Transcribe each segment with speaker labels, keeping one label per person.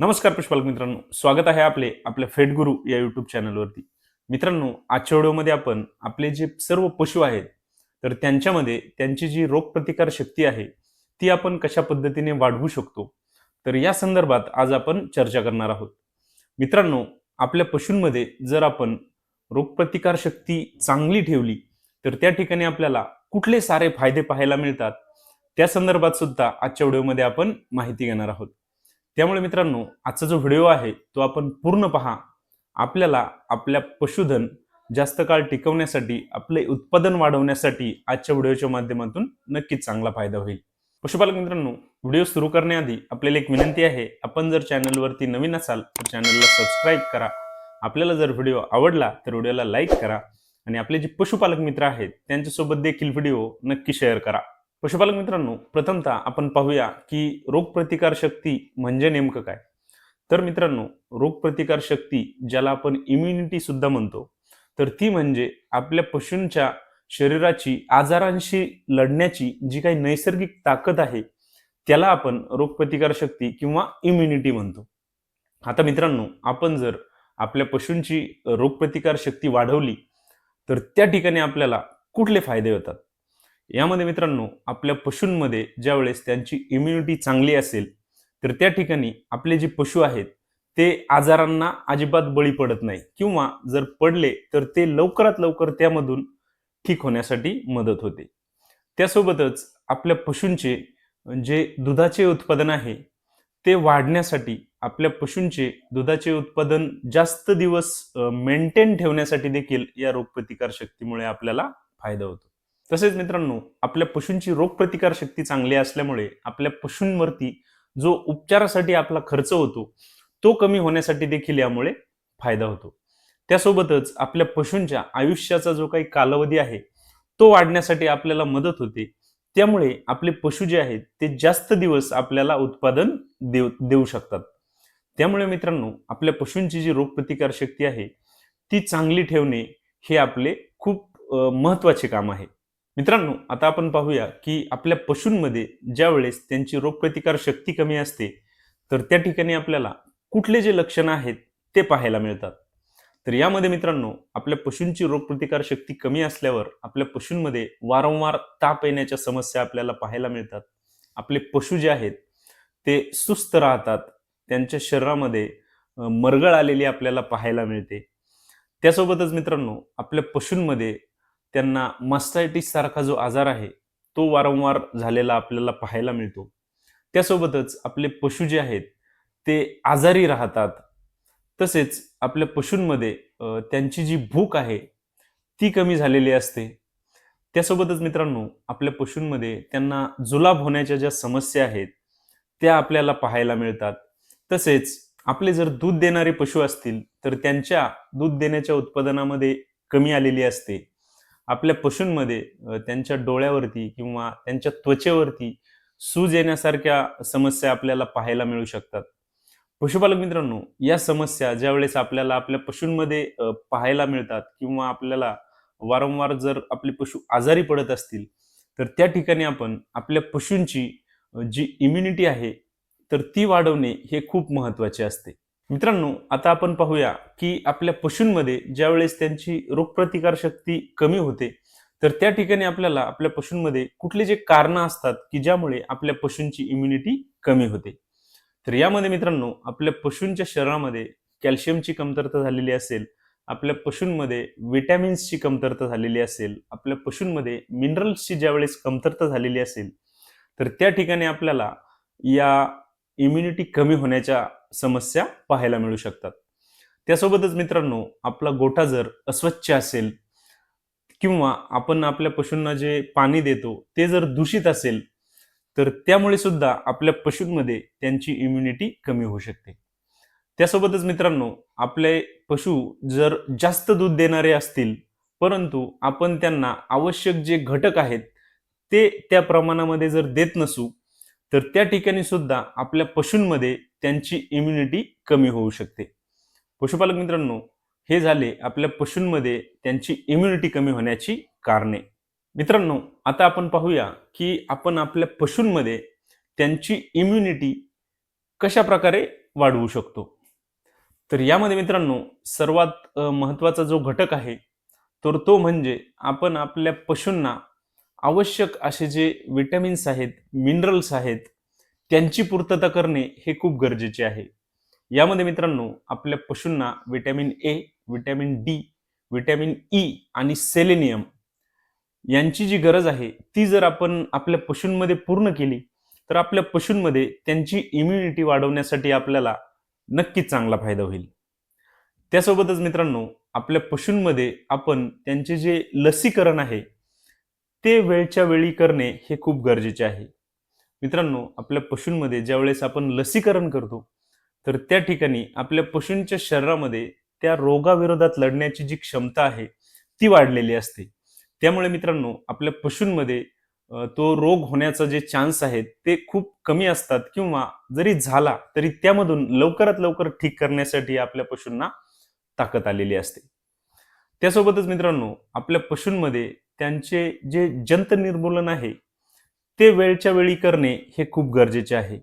Speaker 1: नमस्कार पुष्पालक मित्रांनो. स्वागत आहे आपले आपल्या फेट गुरु या युट्यूब चॅनलवरती मित्रांनो आजच्या व्हिडिओमध्ये आपण आपले जे सर्व पशु आहेत तर त्यांच्यामध्ये त्यांची जी रोगप्रतिकार शक्ती आहे ती आपण कशा पद्धतीने वाढवू शकतो? तर या संदर्भात आज आपण चर्चा करणार आहोत. मित्रांनो आपल्या पशूंमध्ये जर आपण रोगप्रतिकार शक्ती चांगली ठेवली तर त्या ठिकाणी आपल्याला कुठले सारे फायदे पाहायला मिळतात? त्या संदर्भात सुद्धा आजच्या व्हिडिओमध्ये आपण माहिती घेणार आहोत. त्यामुळे मित्रांनो आजचा जो व्हिडिओ आहे तो आपण पूर्ण पहा. आपल्याला आपल्या पशुधन जास्त काळ टिकवण्यासाठी आपले उत्पादन वाढवण्यासाठी आजच्या व्हिडिओच्या माध्यमातून नक्कीच चांगला फायदा होईल. पशुपालक मित्रांनो व्हिडिओ सुरू करण्याआधी आपल्याला एक विनंती आहे आपण जर चॅनलवरती नवीन असाल तर चॅनलला सबस्क्राईब करा. आपल्याला जर व्हिडिओ आवडला तर व्हिडिओला लाईक करा आणि आपले जे पशुपालक मित्र आहेत त्यांच्यासोबत देखील व्हिडिओ नक्की शेअर करा. पशुपालक मित्रांनो प्रथमतः आपण पाहूया की रोगप्रतिकार शक्ती म्हणजे नेमकं काय? तर मित्रांनो रोगप्रतिकार शक्ती ज्याला आपण इम्युनिटी सुद्धा म्हणतो तर ती म्हणजे आपल्या पशूंच्या शरीराची आजारांशी लढण्याची जी काही नैसर्गिक ताकद आहे त्याला आपण रोगप्रतिकार शक्ती किंवा इम्युनिटी म्हणतो. आता मित्रांनो आपण जर आपल्या पशूंची रोगप्रतिकार शक्ती वाढवली तर त्या ठिकाणी आपल्याला कुठले फायदे होतात? यामध्ये मित्रांनो आपल्या पशूंमध्ये ज्यावेळेस त्यांची इम्युनिटी चांगली असेल तर त्या ठिकाणी आपले जे पशु आहेत ते आजारांना अजिबात बळी पडत नाही. किंवा जर पडले तर ते लवकरात लवकर त्यामधून ठीक होण्यासाठी मदत होते. त्यासोबतच आपल्या पशूंचे जे दुधाचे उत्पादन आहे ते वाढण्यासाठी आपल्या पशूंचे दुधाचे उत्पादन जास्त दिवस मेंटेन ठेवण्यासाठी देखील या रोगप्रतिकार शक्तीमुळे आपल्याला फायदा होतो. तसेच मित्रांनो आपल्या पशूंची रोगप्रतिकार शक्ती चांगली असल्यामुळे आपल्या पशूंवरती जो उपचारासाठी आपला खर्च होतो तो कमी होण्यासाठी देखील यामुळे फायदा होतो. त्यासोबतच आपल्या पशूंच्या आयुष्याचा जो काही कालावधी आहे तो वाढण्यासाठी आपल्याला मदत होते. त्यामुळे आपले पशु जे आहेत ते जास्त दिवस आपल्याला उत्पादन देऊ देऊ शकतात. त्यामुळे मित्रांनो आपल्या पशूंची जी रोगप्रतिकार शक्ती आहे ती चांगली ठेवणे हे आपले खूप महत्त्वाचे काम आहे. मित्रांनो आता आपण पाहूया की आपल्या पशूंमध्ये ज्या वेळेस त्यांची रोगप्रतिकार शक्ती कमी असते तर त्या ठिकाणी आपल्याला कुठले जे लक्षणं आहेत ते पाहायला मिळतात. तर यामध्ये मित्रांनो आपल्या पशूंची रोगप्रतिकार शक्ती कमी असल्यावर आपल्या पशूंमध्ये वारंवार ताप येण्याच्या समस्या आपल्याला पाहायला मिळतात. आपले पशु जे आहेत ते सुस्त राहतात. त्यांच्या शरीरामध्ये मरगळ आलेली आपल्याला पाहायला मिळते. त्यासोबतच मित्रांनो आपल्या पशूंमध्ये त्यांना मस्टायटिस सारखा जो आजार आहे तो वारंवार झालेला आपल्याला पाहायला मिळतो. त्यासोबतच आपले पशु जे आहेत ते आजारी राहतात. तसेच आपल्या पशूंमध्ये त्यांची जी भूक आहे ती कमी झालेली असते. त्यासोबतच मित्रांनो आपल्या पशूंमध्ये त्यांना जुलाब होण्याच्या ज्या समस्या आहेत त्या आपल्याला पाहायला मिळतात. तसेच आपले जर दूध देणारे पशु असतील तर त्यांच्या दूध देण्याच्या उत्पादनामध्ये कमी आलेली असते. आपल्या पशूंमध्ये त्यांच्या डोळ्यावरती किंवा त्यांच्या त्वचेवरती सूज येण्यासारख्या समस्या आपल्याला पाहायला मिळू शकतात. पशुपालक मित्रांनो या समस्या ज्या वेळेस आपल्याला आपल्या पशूंमध्ये पाहायला मिळतात किंवा आपल्याला वारंवार जर आपले पशु आजारी पडत असतील तर त्या ठिकाणी आपण आपल्या पशूंची जी इम्युनिटी आहे तर ती वाढवणे हे खूप महत्त्वाचे असते. मित्रांनो आता आपण पाहूया की आपल्या पशूंमध्ये ज्यावेळेस त्यांची रोगप्रतिकार शक्ती कमी होते तर त्या ठिकाणी आपल्याला आपल्या पशूंमध्ये कुठले जे कारणं असतात की ज्यामुळे आपल्या पशूंची इम्युनिटी कमी होते? तर यामध्ये मित्रांनो आपल्या पशूंच्या शरीरामध्ये कॅल्शियमची कमतरता झालेली असेल आपल्या पशूंमध्ये विटॅमिन्सची कमतरता झालेली असेल आपल्या पशूंमध्ये मिनरल्सची ज्यावेळेस कमतरता झालेली असेल तर त्या ठिकाणी आपल्याला या इम्युनिटी कमी होण्याच्या समस्या पाहायला मिळू शकतात. त्यासोबतच मित्रांनो आपला गोठा जर अस्वच्छ असेल किंवा आपण आपल्या पशूंना जे पाणी देतो ते जर दूषित असेल तर त्यामुळे सुद्धा आपल्या पशूंमध्ये त्यांची इम्युनिटी कमी होऊ शकते. त्यासोबतच मित्रांनो आपले पशु जर जास्त दूध देणारे असतील परंतु आपण त्यांना आवश्यक जे घटक आहेत ते त्या प्रमाणामध्ये जर देत नसू तर त्या ठिकाणी सुद्धा आपल्या पशूंमध्ये त्यांची इम्युनिटी कमी होऊ शकते. पशुपालक मित्रांनो हे झाले आपल्या पशूंमध्ये त्यांची इम्युनिटी कमी होण्याची कारणे. मित्रांनो आता आपण पाहूया की आपण आपल्या पशूंमध्ये त्यांची इम्युनिटी कशा प्रकारे वाढवू शकतो. तर यामध्ये मित्रांनो सर्वात महत्त्वाचा जो घटक आहे तर तो म्हणजे आपण आपल्या पशूंना आवश्यक असे जे विटॅमिन्स आहेत मिनरल्स आहेत त्यांची पूर्तता करणे हे खूप गरजेचे आहे. यामध्ये मित्रांनो आपल्या पशूंना vitamin A vitamin D vitamin E आणि सेलेनियम यांची जी गरज आहे ती जर आपण आपल्या पशूंमध्ये पूर्ण केली तर आपल्या पशूंमध्ये त्यांची इम्युनिटी वाढवण्यासाठी आपल्याला नक्कीच चांगला फायदा होईल. त्यासोबतच मित्रांनो आपल्या पशूंमध्ये आपण त्यांचे जे लसीकरण आहे ते वेळच्या वेळी करणे हे खूप गरजेचे आहे. मित्रांनो आपल्या पशूंमध्ये ज्यावेळेस आपण लसीकरण करतो तर त्या ठिकाणी आपल्या पशूंच्या शरीरामध्ये त्या रोगाविरोधात लढण्याची जी क्षमता आहे ती वाढलेली असते. त्यामुळे मित्रांनो आपल्या पशूंमध्ये तो रोग होण्याचा जे चान्स आहेत ते खूप कमी असतात किंवा जरी झाला तरी त्यामधून लवकरात लवकर ठीक करण्यासाठी आपल्या पशूंना ताकद आलेली असते. त्यासोबतच मित्रांनो आपल्या पशूंमध्ये त्यांचे जे जंत निर्मूलन आहे ते वेळच्या वेळी करणे हे खूप गरजेचे आहे.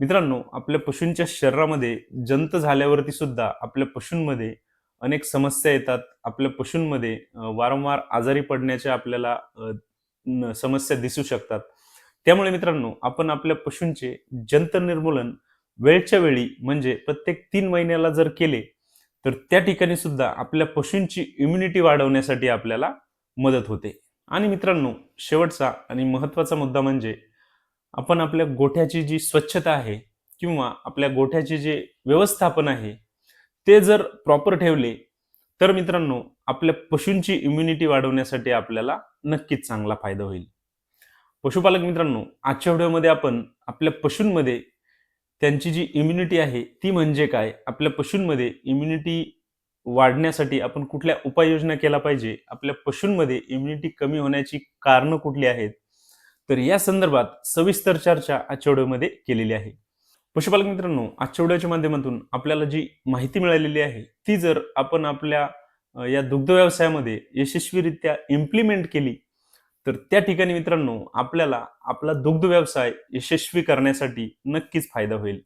Speaker 1: मित्रांनो आपल्या पशूंच्या शरीरामध्ये जंत झाल्यावरती सुद्धा आपल्या पशूंमध्ये अनेक समस्या येतात. आपल्या पशूंमध्ये वारंवार आजारी पडण्याच्या आपल्याला समस्या दिसू शकतात. त्यामुळे मित्रांनो आपण आपल्या पशूंचे जंत निर्मूलन वेळच्या वेळी म्हणजे प्रत्येक तीन महिन्याला जर केले तर त्या ठिकाणी सुद्धा आपल्या पशूंची इम्युनिटी वाढवण्यासाठी आपल्याला मदत होते. आणि मित्रांनो शेवटचा आणि महत्त्वाचा मुद्दा म्हणजे आपण आपल्या गोठ्याची जी स्वच्छता आहे किंवा आपल्या गोठ्याचे जे व्यवस्थापन आहे ते जर प्रॉपर ठेवले तर मित्रांनो आपल्या पशूंची इम्युनिटी वाढवण्यासाठी आपल्याला नक्कीच चांगला फायदा होईल. पशुपालक मित्रांनो आजच्या व्हिडिओमध्ये आपण आपल्या पशूंमध्ये त्यांची जी इम्युनिटी आहे ती म्हणजे काय? आपल्या पशूंमध्ये इम्युनिटी वाढण्यासाठी आपण कुठल्या उपाययोजना केला पाहिजे? आपल्या पशूंमध्ये इम्युनिटी कमी होण्याची कारणं कुठली आहेत? तर या संदर्भात सविस्तर चर्चा आजच्या व्हिडिओमध्ये केलेली आहे. पशुपालक मित्रांनो आजच्या व्हिडिओच्या माध्यमातून आपल्याला जी माहिती मिळालेली आहे ती जर आपण आपल्या या दुग्ध व्यवसायामध्ये यशस्वीरित्या इम्प्लिमेंट केली तर त्या ठिकाणी मित्रांनो आपल्याला आपला दुग्ध व्यवसाय यशस्वी करण्यासाठी नक्कीच फायदा होईल.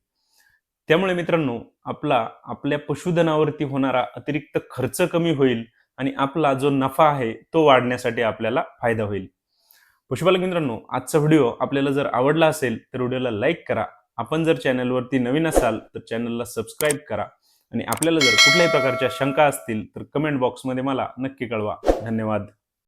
Speaker 1: त्यामुळे मित्रांनो आपला आपल्या पशुधनावरती होणारा अतिरिक्त खर्च कमी होईल आणि आपला जो नफा आहे तो वाढण्यासाठी आपल्याला फायदा होईल. पशुपालक मित्रांनो आजचा व्हिडिओ आपल्याला जर आवडला असेल तर व्हिडिओला लाईक करा. आपण जर चॅनलवरती नवीन असाल तर चॅनलला सबस्क्राईब करा. आणि आपल्याला जर कुठल्याही प्रकारच्या शंका असतील तर कमेंट बॉक्समध्ये मला नक्की कळवा. धन्यवाद.